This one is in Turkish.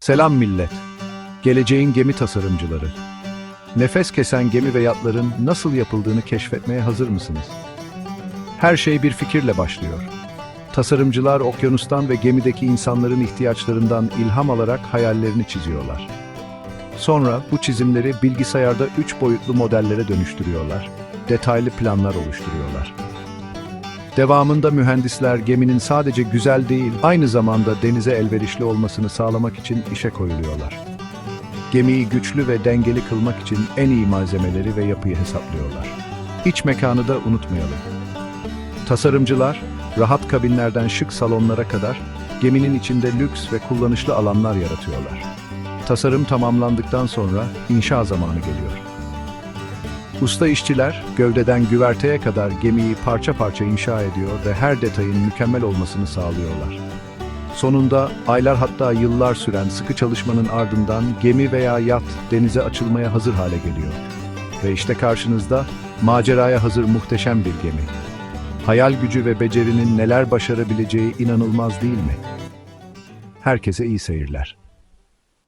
Selam millet. Geleceğin gemi tasarımcıları. Nefes kesen gemi ve yatların nasıl yapıldığını keşfetmeye hazır mısınız? Her şey bir fikirle başlıyor. Tasarımcılar okyanustan ve gemideki insanların ihtiyaçlarından ilham alarak hayallerini çiziyorlar. Sonra bu çizimleri bilgisayarda üç boyutlu modellere dönüştürüyorlar. Detaylı planlar oluşturuyorlar. Devamında mühendisler geminin sadece güzel değil, aynı zamanda denize elverişli olmasını sağlamak için işe koyuluyorlar. Gemiyi güçlü ve dengeli kılmak için en iyi malzemeleri ve yapıyı hesaplıyorlar. İç mekanı da unutmayalım. Tasarımcılar, rahat kabinlerden şık salonlara kadar geminin içinde lüks ve kullanışlı alanlar yaratıyorlar. Tasarım tamamlandıktan sonra inşa zamanı geliyor. Usta işçiler gövdeden güverteye kadar gemiyi parça parça inşa ediyor ve her detayın mükemmel olmasını sağlıyorlar. Sonunda aylar hatta yıllar süren sıkı çalışmanın ardından gemi veya yat denize açılmaya hazır hale geliyor. Ve işte karşınızda maceraya hazır muhteşem bir gemi. Hayal gücü ve becerinin neler başarabileceği inanılmaz değil mi? Herkese iyi seyirler.